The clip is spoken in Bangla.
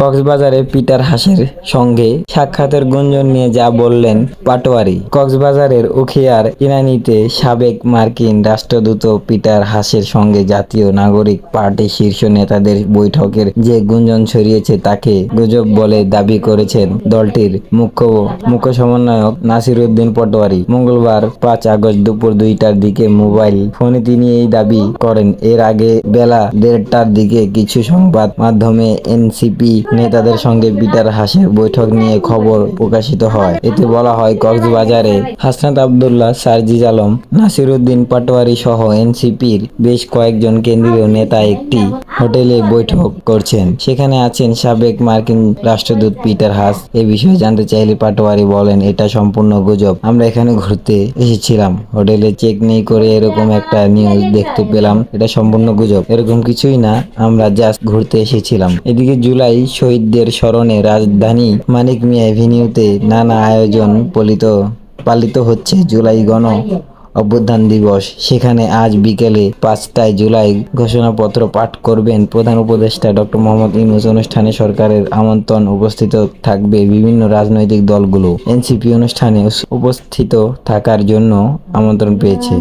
কক্সবাজারে পিটার হাসের সঙ্গে সাক্ষাতের গুঞ্জন নিয়ে যা বললেন পাটোয়ারি। কক্সবাজারের উখিয়ার ইনানিতে সাবেক মার্কিন রাষ্ট্রদূত পিটার হাসের সঙ্গে জাতীয় নাগরিক পার্টির শীর্ষ নেতাদের বৈঠকের যে গুঞ্জন ছড়িয়েছে তাকে গুজব বলে দাবি করেছেন দলটির মুখ্য মুখ্য সমন্বয়ক নাসির উদ্দিন পটোয়ারি। মঙ্গলবার পাঁচ আগস্ট দুপুর দুইটার দিকে মোবাইল ফোনে তিনি এই দাবি করেন। এর আগে বেলা দেড়টার দিকে কিছু সংবাদ মাধ্যমে এনসিপি নেতাদের সঙ্গে পিটার হাসের বৈঠক নিয়ে খবর প্রকাশিত হয়। এতে বলা হয়, কক্সবাজারে হাসনাত আবদুল্লাহ, সার্জিজ আলম নাসির উদ্দিন পাটোয়ারি সহ এনসিপির বেশ কয়েকজন কেন্দ্রীয় নেতা একটি হোটেলে বৈঠক করছেন। সেখানে আছেন সাবেক মার্কিন রাষ্ট্রদূত পিটার হাস। এ বিষয়ে জানতে চাইলে পাটোয়ারি বলেন, এটা সম্পূর্ণ গুজব। আমরা এখানে ঘুরতে এসেছিলাম। হোটেলে চেক নেই করে এরকম একটা নিউজ দেখতে পেলাম। এটা সম্পূর্ণ গুজব। এরকম কিছুই না, আমরা জাস্ট ঘুরতে এসেছিলাম। এদিকে জুলাই শহীদদের স্মরণে রাজধানী মানিক মিয়া এভিনিউতে নানা আয়োজন পালিত পালিত হচ্ছে জুলাই গণ অভ্যুত্থান দিবস। সেখানে আজ বিকেলে পাঁচটায় জুলাই ঘোষণাপত্র পাঠ করবেন প্রধান উপদেষ্টা ডক্টর মোহাম্মদ ইউনুস। অনুষ্ঠানে সরকারের আমন্ত্রণ উপস্থিত থাকবে বিভিন্ন রাজনৈতিক দলগুলো। এনসিপি অনুষ্ঠানে উপস্থিত থাকার জন্য আমন্ত্রণ পেয়েছে।